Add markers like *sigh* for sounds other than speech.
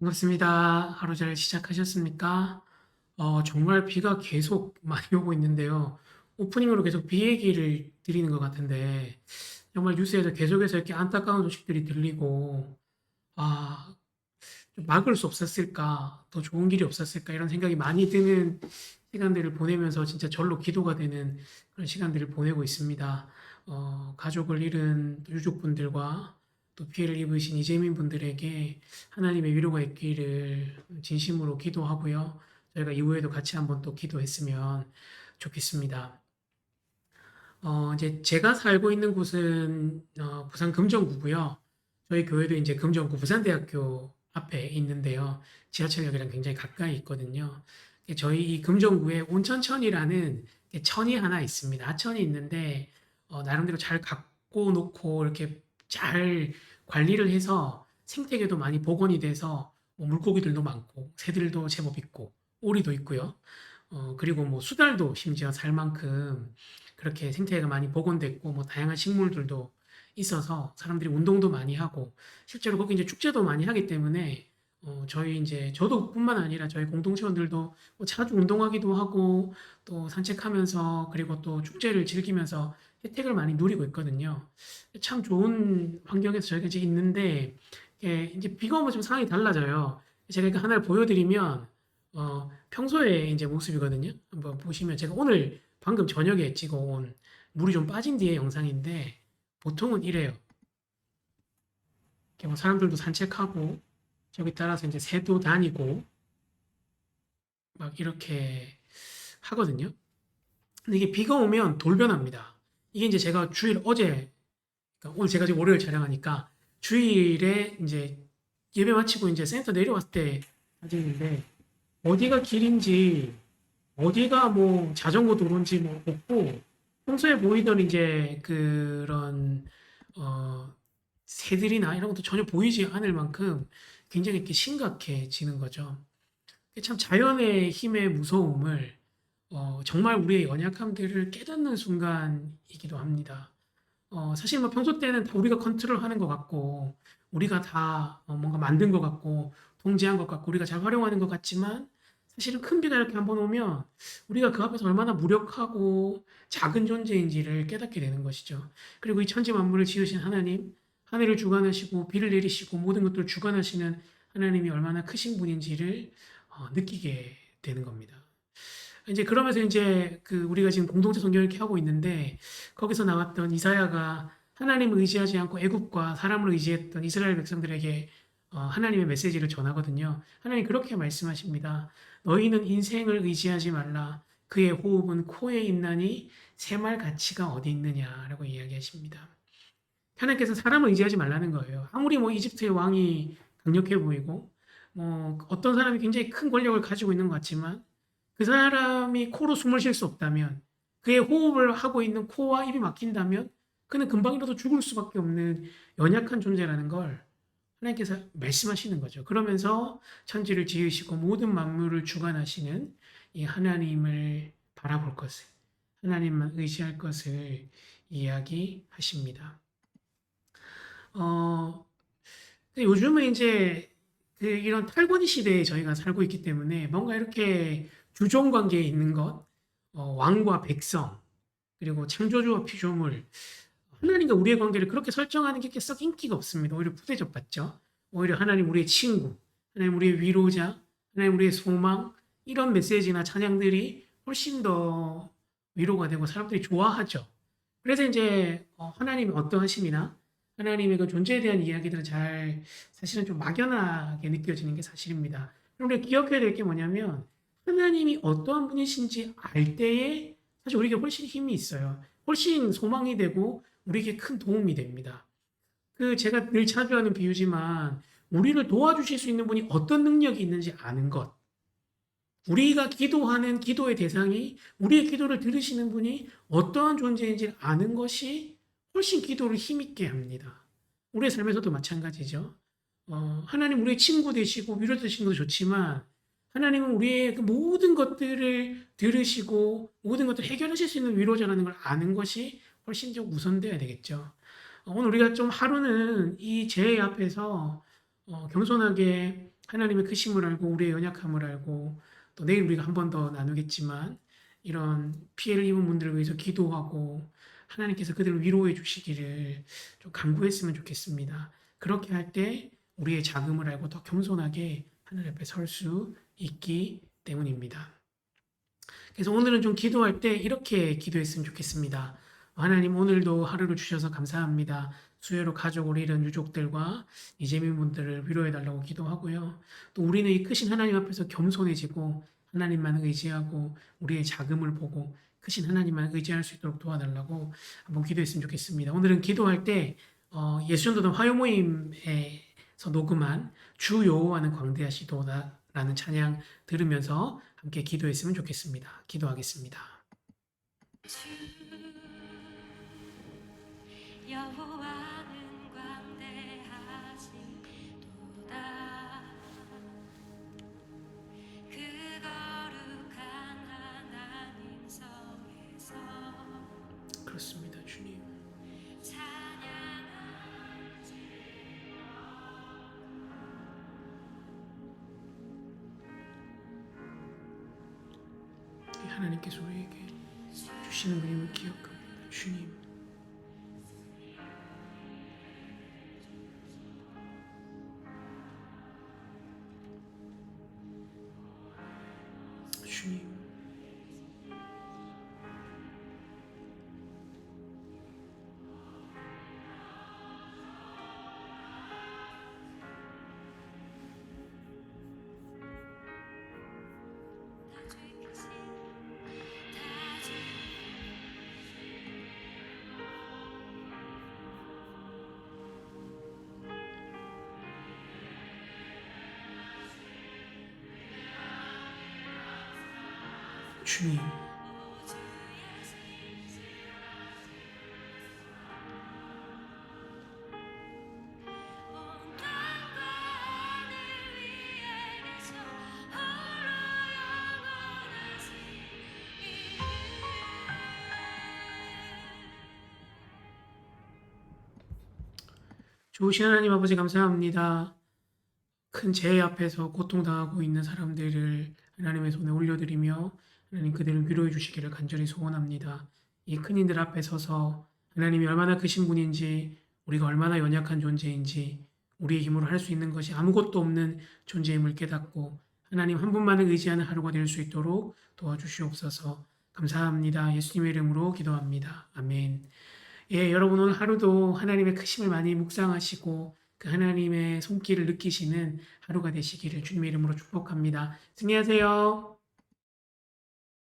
반갑습니다. 하루 잘 시작하셨습니까? 어, 정말 비가 계속 *laughs* 많이 오고 있는데요. 오프닝으로 계속 비 얘기를 드리는 것 같은데, 정말 뉴스에서 계속해서 이렇게 안타까운 소식들이 들리고, 아, 좀 막을 수 없었을까, 더 좋은 길이 없었을까, 이런 생각이 많이 드는 시간들을 보내면서 진짜 절로 기도가 되는 그런 시간들을 보내고 있습니다. 어, 가족을 잃은 유족분들과 또 피해를 입으신 이재민 분들에게 하나님의 위로가 있기를 진심으로 기도하고요. 저희가 이후에도 같이 한번 또 기도했으면 좋겠습니다. 어, 이제 제가 살고 있는 곳은 어, 부산 금정구고요. 저희 교회도 이제 금정구 부산대학교 앞에 있는데요. 지하철역이랑 굉장히 가까이 있거든요. 저희 이 금정구에 온천천이라는 천이 하나 있습니다. 하천이 있는데 어, 나름대로 잘 갖고 놓고 이렇게 잘 관리를 해서 생태계도 많이 복원이 돼서 뭐 물고기들도 많고 새들도 제법 있고 오리도 있고요. 어, 그리고 뭐 수달도 심지어 살 만큼 그렇게 생태계가 많이 복원됐고 뭐 다양한 식물들도 있어서 사람들이 운동도 많이 하고 실제로 거기 이제 축제도 많이 하기 때문에 어, 저희 이제 저도 뿐만 아니라 저희 공동체원들도 뭐 자주 운동하기도 하고 또 산책하면서 그리고 또 축제를 즐기면서 혜택을 많이 누리고 있거든요. 참 좋은 환경에서 저희가 이제 있는데 예, 이제 비가 오면 좀 상황이 달라져요. 제가 이거 하나를 보여드리면 어, 평소에 이제 모습이거든요. 한번 보시면 제가 오늘 방금 저녁에 찍어 온 물이 좀 빠진 뒤에 영상인데 보통은 이래요. 뭐 사람들도 산책하고 저기 따라서 이제 새도 다니고 막 이렇게 하거든요. 근데 이게 비가 오면 돌변합니다. 이게 이제 제가 주일 어제 그러니까 오늘 제가 지금 월요일 촬영하니까 주일에 이제 예배 마치고 이제 센터 내려왔을 때 사진인데 어디가 길인지 어디가 뭐 자전거 도로인지 뭐 없고 평소에 보이던 이제 그런 어 새들이나 이런 것도 전혀 보이지 않을 만큼 굉장히 이렇게 심각해지는 거죠. 참 자연의 힘의 무서움을 어, 정말 우리의 연약함들을 깨닫는 순간이기도 합니다. 어, 사실 뭐 평소 때는 다 우리가 컨트롤하는 것 같고 우리가 다 어, 뭔가 만든 것 같고 통제한 것 같고 우리가 잘 활용하는 것 같지만 사실은 큰 비가 이렇게 한번 오면 우리가 그 앞에서 얼마나 무력하고 작은 존재인지를 깨닫게 되는 것이죠. 그리고 이 천지 만물을 지으신 하나님, 하늘을 주관하시고 비를 내리시고 모든 것들을 주관하시는 하나님이 얼마나 크신 분인지를 어, 느끼게 되는 겁니다. 이제 그러면서 이제 그 우리가 지금 공동체 성경을 이렇게 하고 있는데 거기서 나왔던 이사야가 하나님을 의지하지 않고 애굽과 사람을 의지했던 이스라엘 백성들에게 어, 하나님의 메시지를 전하거든요. 하나님 그렇게 말씀하십니다. 너희는 인생을 의지하지 말라. 그의 호흡은 코에 있나니 새말 가치가 어디 있느냐라고 이야기하십니다. 하나님께서 사람을 의지하지 말라는 거예요. 아무리 뭐 이집트의 왕이 강력해 보이고 뭐 어떤 사람이 굉장히 큰 권력을 가지고 있는 것 같지만 그 사람이 코로 숨을 쉴 수 없다면 그의 호흡을 하고 있는 코와 입이 막힌다면 그는 금방이라도 죽을 수밖에 없는 연약한 존재라는 걸 하나님께서 말씀하시는 거죠. 그러면서 천지를 지으시고 모든 만물을 주관하시는 이 하나님을 바라볼 것을 하나님만 의지할 것을 이야기하십니다. 어, 요즘은 이제 그 이런 탈권위 시대에 저희가 살고 있기 때문에 뭔가 이렇게 주종 관계에 있는 것, 어, 왕과 백성, 그리고 창조주와 피조물, 하나님과 우리의 관계를 그렇게 설정하는 게 썩 인기가 없습니다. 오히려 부대접받죠. 오히려 하나님 우리의 친구, 하나님 우리의 위로자, 하나님 우리의 소망, 이런 메시지나 찬양들이 훨씬 더 위로가 되고 사람들이 좋아하죠. 그래서 이제 어, 하나님이 어떠하심이나 하나님의 그 존재에 대한 이야기들은 잘 사실은 좀 막연하게 느껴지는 게 사실입니다. 우리가 기억해야 될 게 뭐냐면 하나님이 어떠한 분이신지 알 때에 사실 우리에게 훨씬 힘이 있어요. 훨씬 소망이 되고 우리에게 큰 도움이 됩니다. 그 제가 늘 자주 하는 비유지만 우리를 도와주실 수 있는 분이 어떤 능력이 있는지 아는 것. 우리가 기도하는 기도의 대상이 우리의 기도를 들으시는 분이 어떠한 존재인지 아는 것이 훨씬 기도를 힘있게 합니다. 우리의 삶에서도 마찬가지죠. 어, 하나님 우리의 친구 되시고 위로 되시는 것도 좋지만 하나님은 우리의 그 모든 것들을 들으시고 모든 것들을 해결하실 수 있는 위로자라는 걸 아는 것이 훨씬 더 우선돼야 되겠죠. 어, 오늘 우리가 좀 하루는 이 죄 앞에서 어, 겸손하게 하나님의 크심을 알고 우리의 연약함을 알고 또 내일 우리가 한 번 더 나누겠지만 이런 피해를 입은 분들을 위해서 기도하고 하나님께서 그들을 위로해 주시기를 좀 간구했으면 좋겠습니다. 그렇게 할 때 우리의 자금을 알고 더 겸손하게 하늘 앞에 설 수 있기 때문입니다. 그래서 오늘은 좀 기도할 때 이렇게 기도했으면 좋겠습니다. 하나님 오늘도 하루를 주셔서 감사합니다. 수요로 가족을 잃은 유족들과 이재민 분들을 위로해 달라고 기도하고요. 또 우리는 이 크신 하나님 앞에서 겸손해지고 하나님만 의지하고 우리의 자금을 보고 크신 하나님만 의지할 수 있도록 도와달라고 한번 기도했으면 좋겠습니다. 오늘은 기도할 때 어, 예수전도단 화요 모임에서 녹음한 주 여호와는 광대하시도다 라는 찬양 들으면서 함께 기도했으면 좋겠습니다. 기도하겠습니다. 여호와 하나님께서 우리에게 주시는 그림을 기억합니다. 주님. 주님. 주님. 좋으신 하나님 아버지 감사합니다. 큰 재해 앞에서 고통당하고 있는 사람들을 하나님의 손에 올려드리며 하나님 그들을 위로해 주시기를 간절히 소원합니다. 이 큰인들 앞에 서서 하나님이 얼마나 크신 분인지 우리가 얼마나 연약한 존재인지 우리의 힘으로 할 수 있는 것이 아무것도 없는 존재임을 깨닫고 하나님 한 분만을 의지하는 하루가 될 수 있도록 도와주시옵소서 감사합니다. 예수님의 이름으로 기도합니다. 아멘. 예, 여러분 오늘 하루도 하나님의 크심을 많이 묵상하시고 그 하나님의 손길을 느끼시는 하루가 되시기를 주님의 이름으로 축복합니다. 승리하세요.